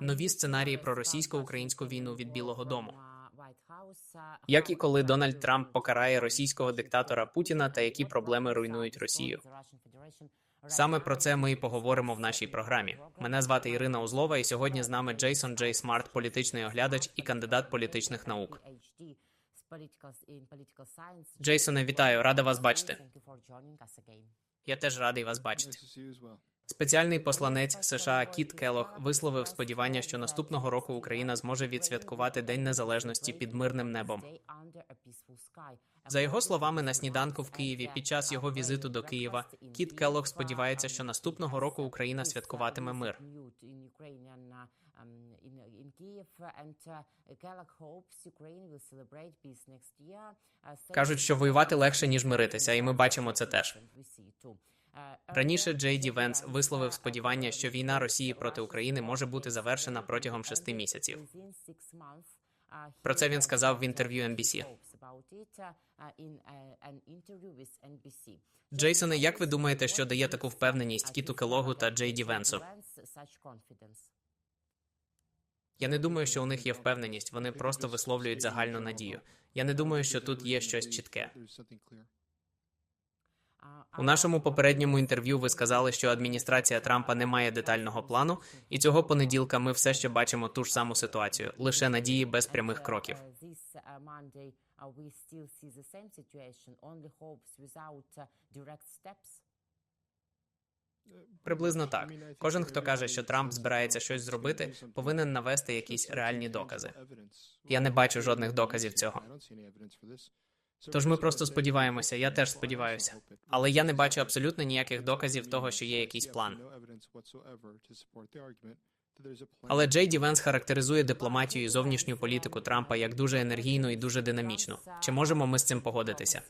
нові сценарії про російсько-українську війну від Білого Дому. Як і коли Дональд Трамп покарає російського диктатора Путіна та які проблеми руйнують Росію. Саме про це ми і поговоримо в нашій програмі. Мене звати Ірина Узлова, і сьогодні з нами Джейсон Джей Смарт, політичний оглядач і кандидат політичних наук. Джейсоне, вітаю, рада вас бачити. Я теж радий вас бачити. Спеціальний посланець США Кіт Келох висловив сподівання, що наступного року Україна зможе відсвяткувати День Незалежності під мирним небом. За його словами, на сніданку в Києві під час його візиту до Києва Кіт Келох сподівається, що наступного року Україна святкуватиме мир. Кажуть, що воювати легше ніж миритися, і ми бачимо це теж. Раніше Джей Ді Венс висловив сподівання, що війна Росії проти України може бути завершена протягом шести місяців. Про це він сказав в інтерв'ю NBC. Джейсоне, як ви думаєте, що дає таку впевненість Кіту Келогу та Джей Ді Венсу? Я не думаю, що у них є впевненість. Вони просто висловлюють загальну надію. Я не думаю, що тут є щось чітке. У нашому попередньому інтерв'ю ви сказали, що адміністрація Трампа не має детального плану, і цього понеділка ми все ще бачимо ту ж саму ситуацію, лише надії без прямих кроків. Приблизно так. Кожен, хто каже, що Трамп збирається щось зробити, повинен навести якісь реальні докази. Я не бачу жодних доказів цього. Тож ми просто сподіваємося, я теж сподіваюся. Але я не бачу абсолютно ніяких доказів того, що є якийсь план. Але Джей Ді Венс характеризує дипломатію і зовнішню політику Трампа як дуже енергійну і дуже динамічну. Чи можемо ми з цим погодитися?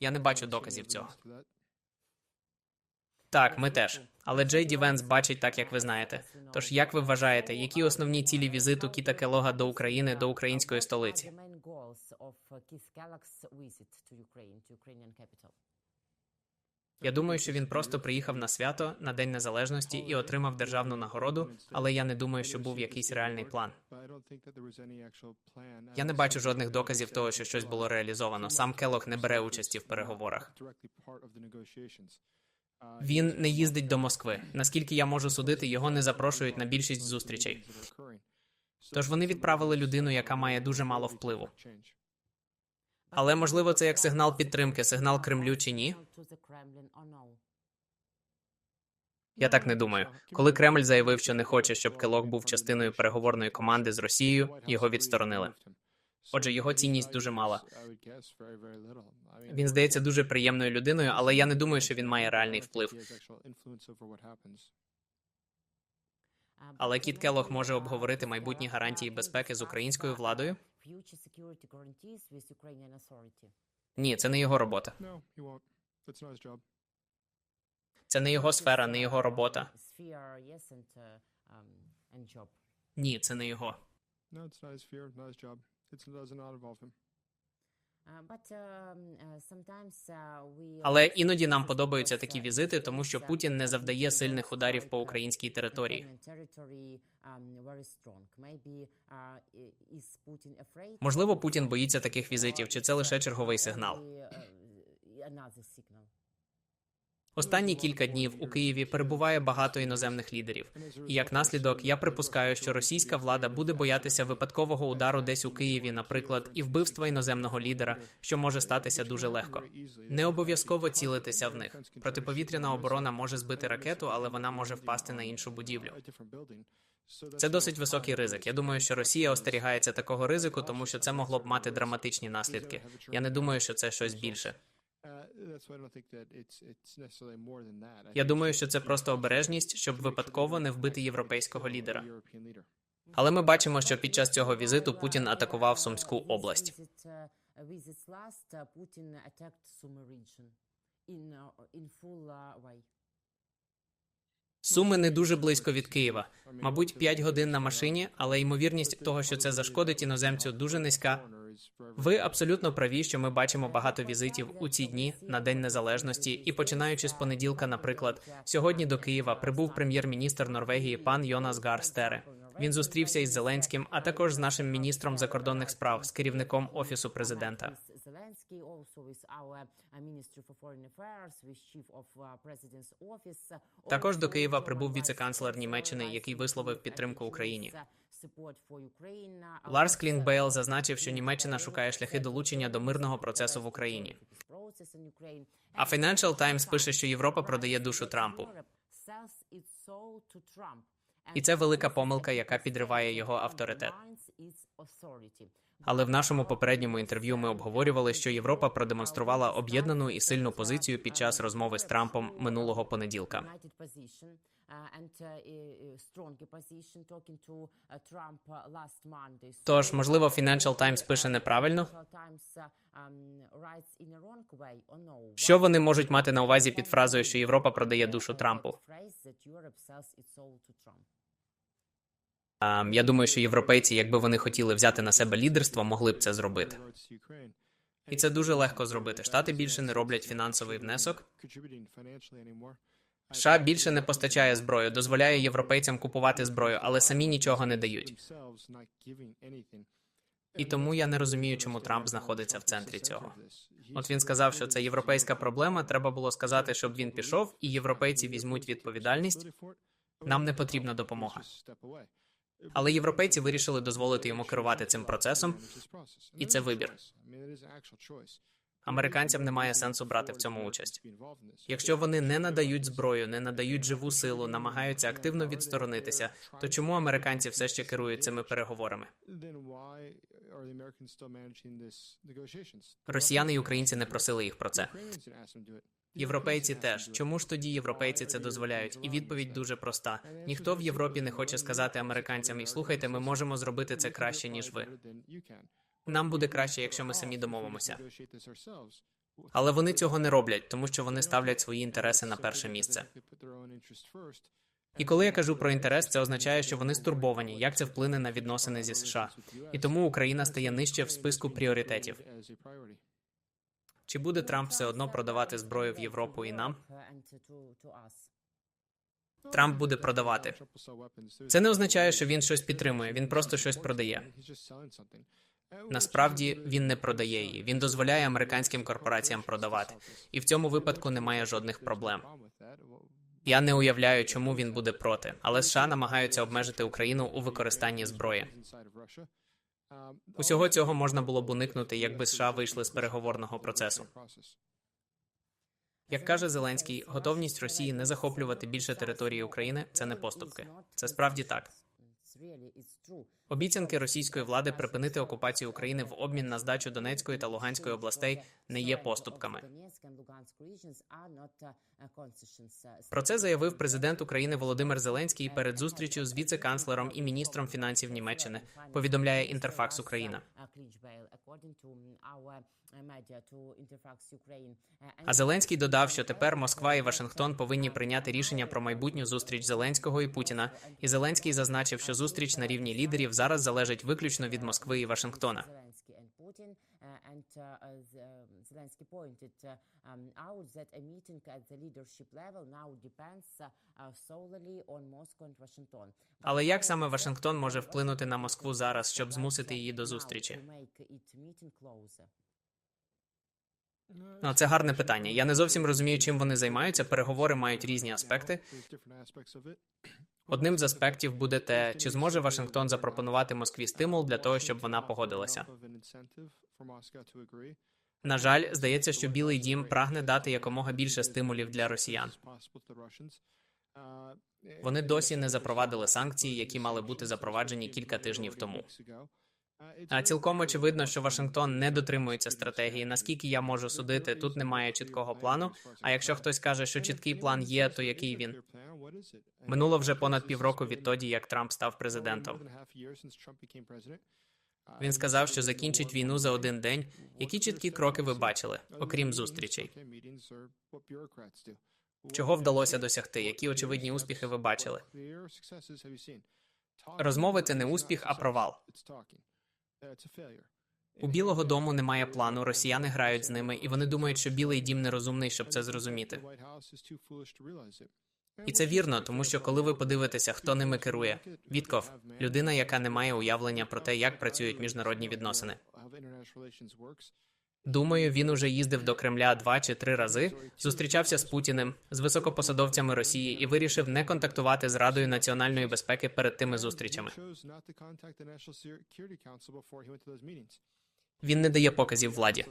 Я не бачу доказів цього. Так, ми теж. Але Джей Ді Венс бачить так, як ви знаєте. Тож, як ви вважаєте, які основні цілі візиту Кіта Келога до України до української столиці? Я думаю, що він просто приїхав на свято на День Незалежності і отримав державну нагороду, але я не думаю, що був якийсь реальний план. Я не бачу жодних доказів того, що щось було реалізовано. Сам Келог не бере участі в переговорах. Він не їздить до Москви. Наскільки я можу судити, його не запрошують на більшість зустрічей. Тож вони відправили людину, яка має дуже мало впливу. Але можливо, це як сигнал підтримки, сигнал Кремлю чи ні? Я так не думаю. Коли Кремль заявив, що не хоче, щоб Келок був частиною переговорної команди з Росією, його відсторонили. Отже, його цінність дуже мала. Він здається дуже приємною людиною, але я не думаю, що він має реальний вплив. Але Кіт Келох може обговорити майбутні гарантії безпеки з українською владою. Ні, це не його робота. Це не його сфера, не його робота. Ні, це не його. Але іноді нам подобаються такі візити, тому що Путін не завдає сильних ударів по українській території. Можливо, Путін боїться таких візитів, чи це лише черговий сигнал? Останні кілька днів у Києві перебуває багато іноземних лідерів, і як наслідок, я припускаю, що російська влада буде боятися випадкового удару десь у Києві, наприклад, і вбивства іноземного лідера, що може статися дуже легко. Не обов'язково цілитися в них. Протиповітряна оборона може збити ракету, але вона може впасти на іншу будівлю. Це досить високий ризик. Я думаю, що Росія остерігається такого ризику, тому що це могло б мати драматичні наслідки. Я не думаю, що це щось більше. Я думаю, що це просто обережність, щоб випадково не вбити європейського лідера. Але ми бачимо, що під час цього візиту Путін атакував Сумську область. Суми не дуже близько від Києва. Мабуть, 5 годин на машині, але ймовірність того, що це зашкодить іноземцю, дуже низька. Ви абсолютно праві, що ми бачимо багато візитів у ці дні на День Незалежності, і починаючи з понеділка, наприклад, сьогодні до Києва прибув прем'єр-міністр Норвегії пан Йонас Гар Стере. Він зустрівся із Зеленським, а також з нашим міністром закордонних справ, з керівником офісу президента. Зеленський also with our uh, Ministry for Foreign Affairs, with Chief of uh, President's Office. Також до Києва прибув віце-канцлер Німеччини, який висловив підтримку Україні. Ларс Клінкбейл зазначив, що Німеччина шукає шляхи долучення до мирного процесу в Україні. А Financial Times пише, що Європа продає душу Трампу. І це велика помилка, яка підриває його авторитет. Але в нашому попередньому інтерв'ю ми обговорювали, що Європа продемонструвала об'єднану і сильну позицію під час розмови з Трампом минулого понеділка. Тож, можливо, Financial Times пише неправильно. Що вони можуть мати на увазі під фразою, що Європа продає душу Трампу? Ем, Я думаю, що європейці, якби вони хотіли взяти на себе лідерство, могли б це зробити. І це дуже легко зробити. Штати більше не роблять фінансовий внесок. США більше не постачає зброю, дозволяє європейцям купувати зброю, але самі нічого не дають. І тому я не розумію, чому Трамп знаходиться в центрі цього. От він сказав, що це європейська проблема. Треба було сказати, щоб він пішов, і європейці візьмуть відповідальність. Нам не потрібна допомога. Але європейці вирішили дозволити йому керувати цим процесом, і це вибір. Американцям немає сенсу брати в цьому участь. Якщо вони не надають зброю, не надають живу силу, намагаються активно відсторонитися, то чому американці все ще керують цими переговорами? Росіяни і українці не просили їх про це. Європейці теж. Чому ж тоді європейці це дозволяють? І відповідь дуже проста: ніхто в Європі не хоче сказати американцям, і слухайте, ми можемо зробити це краще ніж ви. Нам буде краще, якщо ми самі домовимося. Але вони цього не роблять, тому що вони ставлять свої інтереси на перше місце. І коли я кажу про інтерес, це означає, що вони стурбовані, як це вплине на відносини зі США. І тому Україна стає нижче в списку пріоритетів. Чи буде Трамп все одно продавати зброю в Європу і нам? Трамп буде продавати. Це не означає, що він щось підтримує. Він просто щось продає. Насправді він не продає її. Він дозволяє американським корпораціям продавати, і в цьому випадку немає жодних проблем. Я не уявляю, чому він буде проти, але США намагаються обмежити Україну у використанні зброї. Усього цього можна було б уникнути, якби США вийшли з переговорного процесу. Як каже Зеленський, готовність Росії не захоплювати більше території України це не поступки. Це справді так. Обіцянки російської влади припинити окупацію України в обмін на здачу Донецької та Луганської областей не є поступками. Про це заявив президент України Володимир Зеленський перед зустрічю з віце-канцлером і міністром фінансів Німеччини. Повідомляє Інтерфакс Україна. А Зеленський додав, що тепер Москва і Вашингтон повинні прийняти рішення про майбутню зустріч Зеленського і Путіна. І Зеленський зазначив, що зустріч на рівні лідерів зараз залежить виключно від Москви і Вашингтона. Зеленський pointed out that a meeting at the leadership level now depends solely on Moscow and Washington. Але як саме Вашингтон може вплинути на Москву зараз, щоб змусити її до зустрічі? Ну, це гарне питання. Я не зовсім розумію, чим вони займаються. Переговори мають різні аспекти. Одним з аспектів буде те, чи зможе Вашингтон запропонувати Москві стимул для того, щоб вона погодилася. На жаль, здається, що Білий Дім прагне дати якомога більше стимулів для росіян. Вони досі не запровадили санкції, які мали бути запроваджені кілька тижнів тому. Цілком очевидно, що Вашингтон не дотримується стратегії. Наскільки я можу судити, тут немає чіткого плану. А якщо хтось каже, що чіткий план є, то який він? Минуло вже понад півроку відтоді, як Трамп став президентом. Він сказав, що закінчить війну за один день. Які чіткі кроки ви бачили, окрім зустрічей? Чого вдалося досягти? Які очевидні успіхи ви бачили? Розмови це не успіх, а провал. У Білого Дому немає плану, росіяни грають з ними, і вони думають, що Білий дім нерозумний, щоб це зрозуміти. І це вірно, тому що коли ви подивитеся, хто ними керує, Вітков людина, яка не має уявлення про те, як працюють міжнародні відносини. Думаю, він уже їздив до Кремля два чи три рази, зустрічався з Путіним, з високопосадовцями Росії і вирішив не контактувати з Радою національної безпеки перед тими зустрічами. Він не дає показів владі.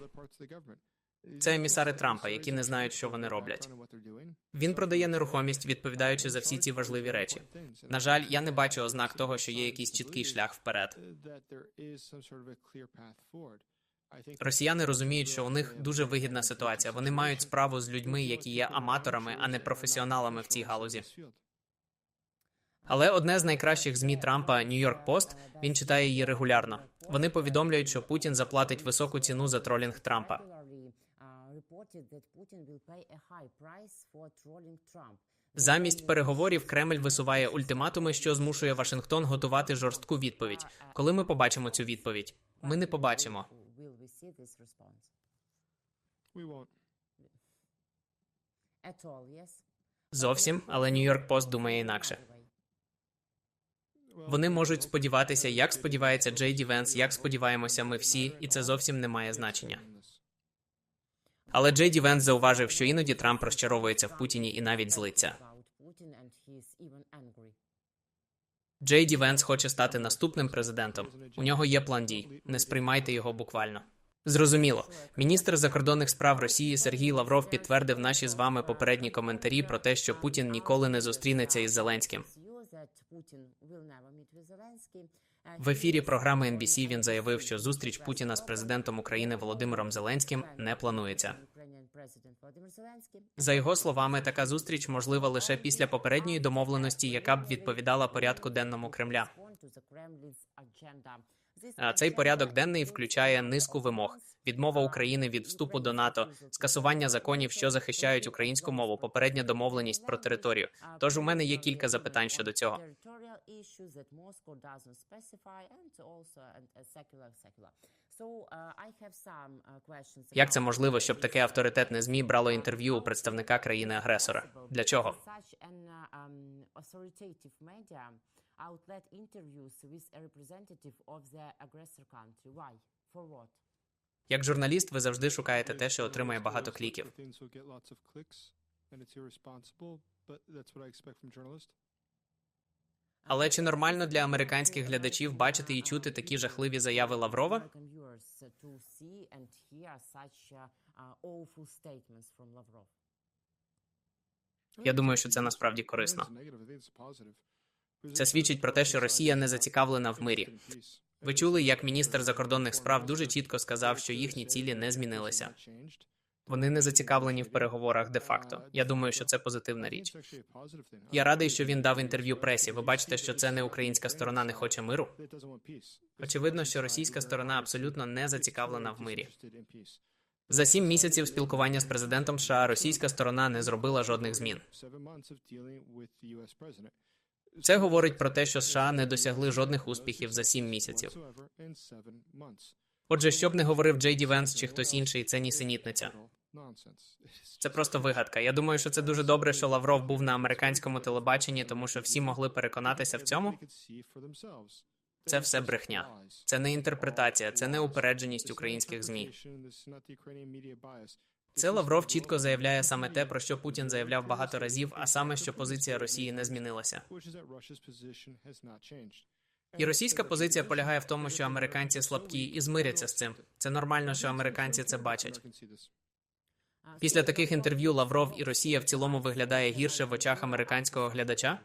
Це емісари Трампа, які не знають, що вони роблять. Він продає нерухомість, відповідаючи за всі ці важливі речі. На жаль, я не бачу ознак того, що є якийсь чіткий шлях вперед. Росіяни розуміють, що у них дуже вигідна ситуація. Вони мають справу з людьми, які є аматорами, а не професіоналами в цій галузі. Але одне з найкращих змі Трампа Нью-Йорк Пост, він читає її регулярно. Вони повідомляють, що Путін заплатить високу ціну за тролінг Трампа. Замість переговорів Кремль висуває ультиматуми, що змушує Вашингтон готувати жорстку відповідь. Коли ми побачимо цю відповідь, ми не побачимо. Зовсім, але Нью-Йорк Пост думає інакше. Вони можуть сподіватися, як сподівається Джей Ді Венс, як сподіваємося ми всі, і це зовсім не має значення. Але Джей Ді Венс зауважив, що іноді Трамп розчаровується в Путіні і навіть злиться. Джей Ді Венс хоче стати наступним президентом. У нього є план дій. Не сприймайте його буквально. Зрозуміло, міністр закордонних справ Росії Сергій Лавров підтвердив наші з вами попередні коментарі про те, що Путін ніколи не зустрінеться із Зеленським. В ефірі програми NBC він заявив, що зустріч Путіна з президентом України Володимиром Зеленським не планується. За його словами, така зустріч можлива лише після попередньої домовленості, яка б відповідала порядку денному Кремля. А цей порядок денний включає низку вимог: відмова України від вступу до НАТО, скасування законів, що захищають українську мову, попередня домовленість про територію. Тож у мене є кілька запитань щодо цього. Як це можливо, щоб таке авторитетне змі брало інтерв'ю у представника країни-агресора? Для чого? what? Як журналіст, ви завжди шукаєте те, що отримає багато кліків. Але чи нормально для американських глядачів бачити і чути такі жахливі заяви Лаврова? Я думаю, що це насправді корисно. Це свідчить про те, що Росія не зацікавлена в мирі. Ви чули, як міністр закордонних справ дуже чітко сказав, що їхні цілі не змінилися. Вони не зацікавлені в переговорах де-факто. Я думаю, що це позитивна річ. Я радий, що він дав інтерв'ю пресі. Ви бачите, що це не українська сторона не хоче миру. Очевидно, що російська сторона абсолютно не зацікавлена в мирі. За сім місяців спілкування з президентом США російська сторона не зробила жодних змін. Це говорить про те, що США не досягли жодних успіхів за сім місяців. Отже, що б не говорив Джей Ді Венс чи хтось інший, це нісенітниця. Це просто вигадка. Я думаю, що це дуже добре, що Лавров був на американському телебаченні, тому що всі могли переконатися в цьому. Це все брехня. Це не інтерпретація, це не упередженість українських змі. Це Лавров чітко заявляє саме те, про що Путін заявляв багато разів, а саме, що позиція Росії не змінилася. І російська позиція полягає в тому, що американці слабкі і змиряться з цим. Це нормально, що американці це бачать. Після таких інтерв'ю Лавров і Росія в цілому виглядає гірше в очах американського глядача.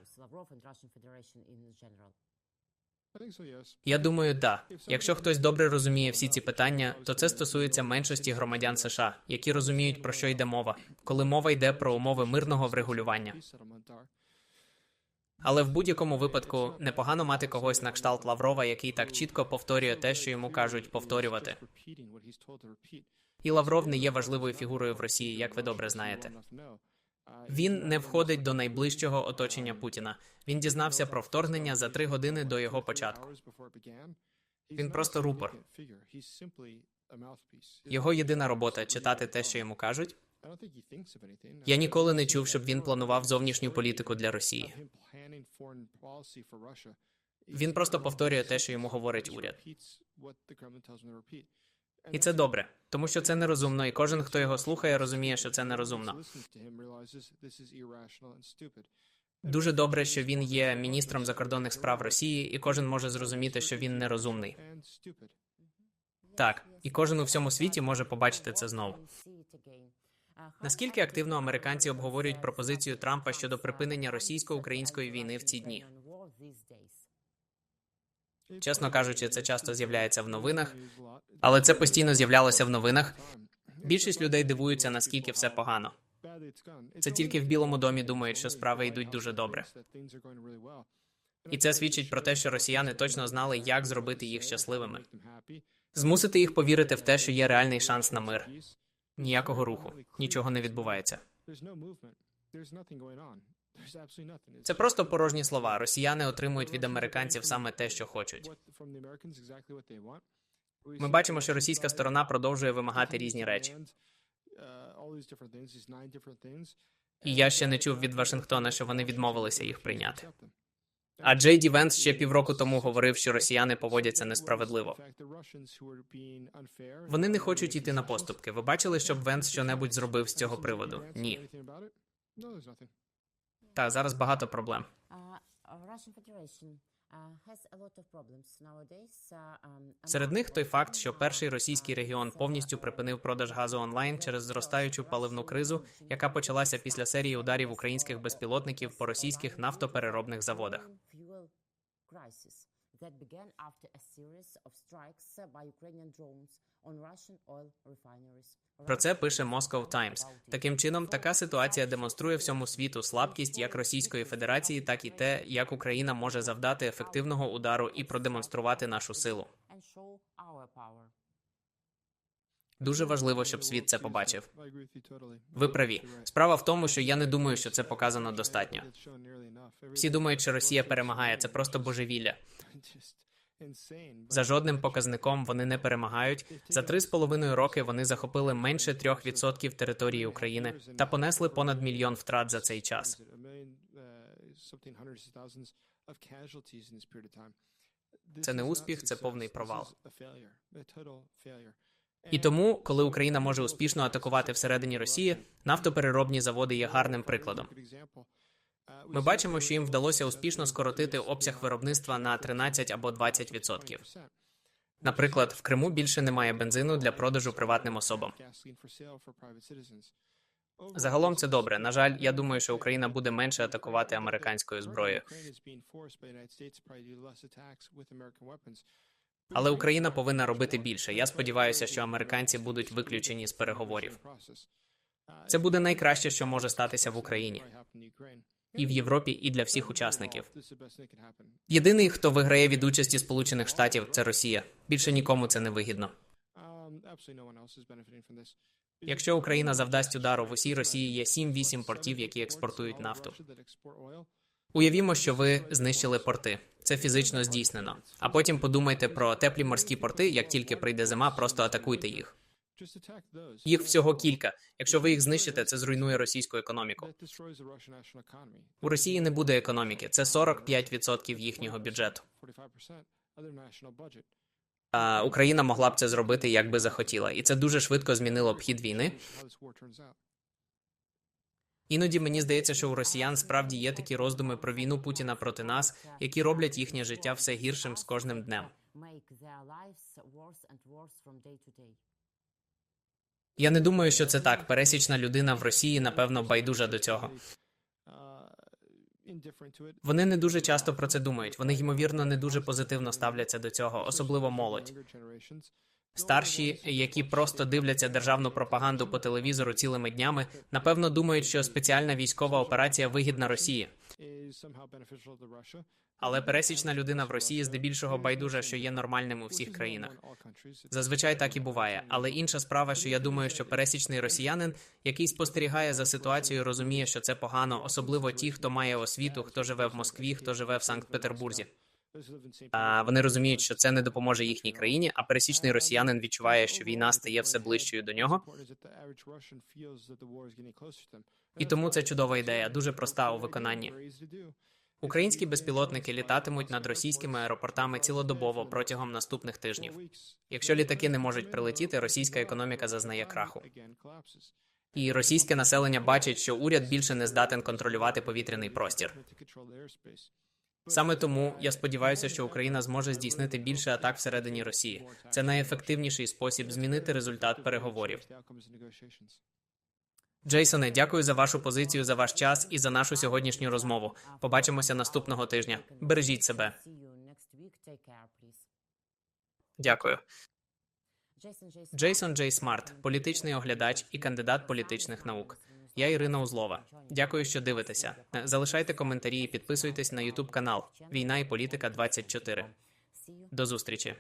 Я думаю, да. Якщо хтось добре розуміє всі ці питання, то це стосується меншості громадян США, які розуміють про що йде мова, коли мова йде про умови мирного врегулювання. Але в будь-якому випадку непогано мати когось на кшталт Лаврова, який так чітко повторює те, що йому кажуть повторювати. І Лавров не є важливою фігурою в Росії, як ви добре знаєте. Він не входить до найближчого оточення Путіна. Він дізнався про вторгнення за три години до його початку. Він просто рупор. Його єдина робота читати те, що йому кажуть. Я ніколи не чув, щоб він планував зовнішню політику для Росії. Він просто повторює те, що йому говорить уряд. І це добре, тому що це нерозумно, і кожен, хто його слухає, розуміє, що це нерозумно. Дуже добре, що він є міністром закордонних справ Росії, і кожен може зрозуміти, що він нерозумний. Так, і кожен у всьому світі може побачити це знову. Наскільки активно американці обговорюють пропозицію Трампа щодо припинення російсько-української війни в ці дні? Чесно кажучи, це часто з'являється в новинах, але це постійно з'являлося в новинах. Більшість людей дивуються, наскільки все погано. Це тільки в Білому домі думають, що справи йдуть дуже добре. І це свідчить про те, що росіяни точно знали, як зробити їх щасливими. Змусити їх повірити в те, що є реальний шанс на мир. Ніякого руху, нічого не відбувається. Це просто порожні слова. Росіяни отримують від американців саме те, що хочуть. Ми бачимо, що російська сторона продовжує вимагати різні речі. І я ще не чув від Вашингтона, що вони відмовилися їх прийняти. А Джей Ді Венс ще півроку тому говорив, що росіяни поводяться несправедливо. Вони не хочуть йти на поступки. Ви бачили, щоб Венс щонебудь зробив з цього приводу? Ні. Та зараз багато проблем. Серед них той факт, що перший російський регіон повністю припинив продаж газу онлайн через зростаючу паливну кризу, яка почалася після серії ударів українських безпілотників по російських нафтопереробних заводах. That began after a series of strikes by Ukrainian drones on Russian oil refineries. Про це пише Moscow Times. Таким чином, така ситуація демонструє всьому світу слабкість як Російської Федерації, так і те, як Україна може завдати ефективного удару і продемонструвати нашу силу. and show our power. Дуже важливо, щоб світ це побачив. Ви праві. Справа в тому, що я не думаю, що це показано достатньо. Всі думають, що Росія перемагає. Це просто божевілля. За жодним показником вони не перемагають. За три з половиною роки вони захопили менше трьох відсотків території України та понесли понад мільйон втрат за цей час. Це не успіх, це повний провал. І тому, коли Україна може успішно атакувати всередині Росії, нафтопереробні заводи є гарним прикладом. Ми бачимо, що їм вдалося успішно скоротити обсяг виробництва на 13 або 20 відсотків. Наприклад, в Криму більше немає бензину для продажу приватним особам. Загалом це добре. На жаль, я думаю, що Україна буде менше атакувати американською зброєю. Але Україна повинна робити більше. Я сподіваюся, що американці будуть виключені з переговорів. Це буде найкраще, що може статися в Україні і в Європі, і для всіх учасників. Єдиний, хто виграє від участі Сполучених Штатів, це Росія. Більше нікому це не вигідно. Якщо Україна завдасть удару в усій Росії, є 7-8 портів, які експортують нафту. Уявімо, що ви знищили порти. Це фізично здійснено. А потім подумайте про теплі морські порти. Як тільки прийде зима, просто атакуйте їх. Їх всього кілька. Якщо ви їх знищите, це зруйнує російську економіку. У Росії не буде економіки. Це 45% їхнього бюджету. А Україна могла б це зробити, як би захотіла, і це дуже швидко змінило б хід війни. Іноді мені здається, що у росіян справді є такі роздуми про війну Путіна проти нас, які роблять їхнє життя все гіршим з кожним днем. Я не думаю, що це так. Пересічна людина в Росії, напевно, байдужа до цього. Вони не дуже часто про це думають. Вони ймовірно не дуже позитивно ставляться до цього, особливо молодь. Старші, які просто дивляться державну пропаганду по телевізору цілими днями, напевно думають, що спеціальна військова операція вигідна Росії. Але пересічна людина в Росії здебільшого байдужа, що є нормальним у всіх країнах. Зазвичай так і буває. Але інша справа, що я думаю, що пересічний росіянин, який спостерігає за ситуацією, розуміє, що це погано, особливо ті, хто має освіту, хто живе в Москві, хто живе в Санкт-Петербурзі. А вони розуміють, що це не допоможе їхній країні, а пересічний росіянин відчуває, що війна стає все ближчою до нього. І тому це чудова ідея, дуже проста у виконанні. Українські безпілотники літатимуть над російськими аеропортами цілодобово протягом наступних тижнів. Якщо літаки не можуть прилетіти, російська економіка зазнає краху. І російське населення бачить, що уряд більше не здатен контролювати повітряний простір. Саме тому я сподіваюся, що Україна зможе здійснити більше атак всередині Росії. Це найефективніший спосіб змінити результат переговорів. Джейсоне, дякую за вашу позицію, за ваш час і за нашу сьогоднішню розмову. Побачимося наступного тижня. Бережіть себе. Дякую. Джейсон Джей Смарт, політичний оглядач і кандидат політичних наук. Я Ірина Узлова. Дякую, що дивитеся. Залишайте коментарі і підписуйтесь на YouTube канал Війна і політика 24. See. До зустрічі.